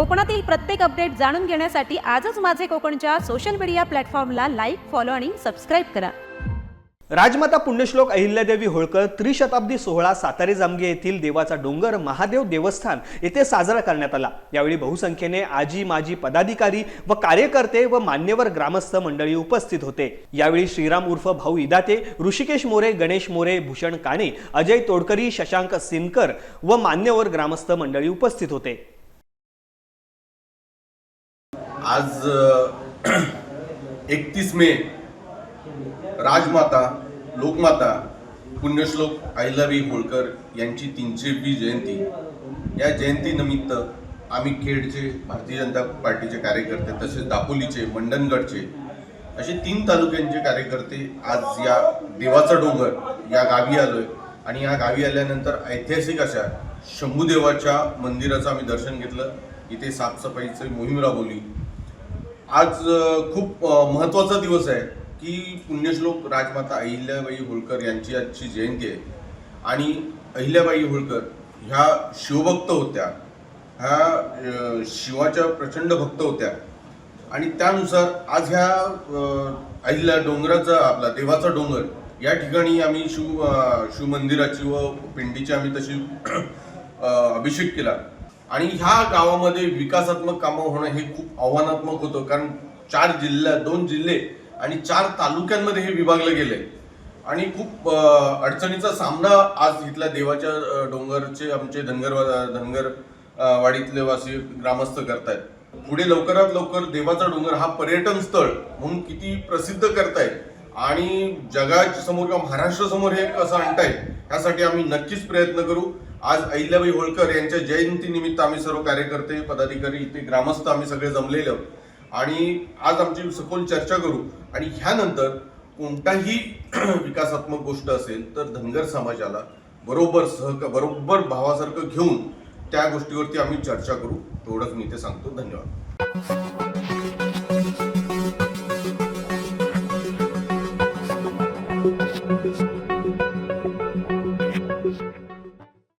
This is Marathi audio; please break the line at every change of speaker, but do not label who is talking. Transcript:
कोकणातील प्रत्येक अपडेट जाणून घेण्यासाठी आजच माझे कोकणच्या सोशल मीडिया प्लॅटफॉर्मला लाईक फॉलो आणि सबस्क्राईब करा.
राजमाता पुण्यश्लोक अहिल्यादेवी होळकर त्रिशताब्दी सोहळा सातारे जामगे येथील देवाचा डोंगर महादेव देवस्थान येथे साजरा करण्यात आला. यावेळी बहुसंख्येने आजी माजी पदाधिकारी व कार्यकर्ते व मान्यवर ग्रामस्थ मंडळी उपस्थित होते. यावेळी श्रीराम उर्फ भाऊ इदाते ऋषिकेश मोरे गणेश मोरे भूषण काणे अजय तोडकरी शशांक सिनकर व मान्यवर ग्रामस्थ मंडळी उपस्थित होते.
आज एकतीस मे राजमाता लोकमाता पुण्यश्लोक अहिल्याबाई होळकर यांची तीनशेवी जयंती. या जयंतीनिमित्त आम्ही खेडचे भारतीय जनता पार्टीचे कार्यकर्ते तसेच दापोलीचे मंडणगडचे असे तीन तालुक्यांचे कार्यकर्ते आज या देवाचा डोंगर या गावी आलोय. आणि या गावी आल्यानंतर ऐतिहासिक अशा शंभूदेवाच्या मंदिराचं आम्ही दर्शन घेतलं. इथे साफसफाईची मोहीम राबवली आज खूप महत्त्वाचा दिवस आहे की पुण्यश्लोक राजमाता अहिल्याबाई होळकर यांची आजची जयंती आहे. आणि अहिल्याबाई होळकर ह्या शिवभक्त होत्या. ह्या शिवाच्या प्रचंड भक्त होत्या. आणि त्यानुसार आज ह्या अहिल्या डोंगराचा आपला देवाचा डोंगर या ठिकाणी आम्ही शिव शिवमंदिराची व पिंडीची आम्ही तशी अभिषेक केला. आणि ह्या गावामध्ये विकासात्मक कामं होणं हे खूप आव्हानात्मक होतं. कारण चार जिल्ह्या दोन जिल्हे आणि चार तालुक्यांमध्ये हे विभागलं गेले आणि खूप अडचणीचा सामना आज इथल्या देवाच्या डोंगरचे आमचे धनगर धनगर वाडीतले वासी ग्रामस्थ करतायत. पुढे लवकरात लवकर देवाचा डोंगर हा पर्यटन स्थळ म्हणून किती प्रसिद्ध करतायत. आणि जगाच्या समोर किंवा महाराष्ट्रासमोर हे कसं आणतायत. यासाठी आम्ही नक्कीच प्रयत्न करू. आज अहिल्याबाई होळकर यांच्या जयंतीनिमित्त आम्ही सर्व कार्यकर्ते पदाधिकारी इथे ग्रामस्थ आम्ही सगळे जमलेलो आणि आज आमची सखोल चर्चा करू. आणि ह्यानंतर कोणताही विकासात्मक गोष्ट असेल तर धनगर समाजाला बरोबर सहक बरोबर भावासारखं घेऊन त्या गोष्टीवरती आम्ही चर्चा करू. एवढंच मी ते सांगतो. धन्यवाद.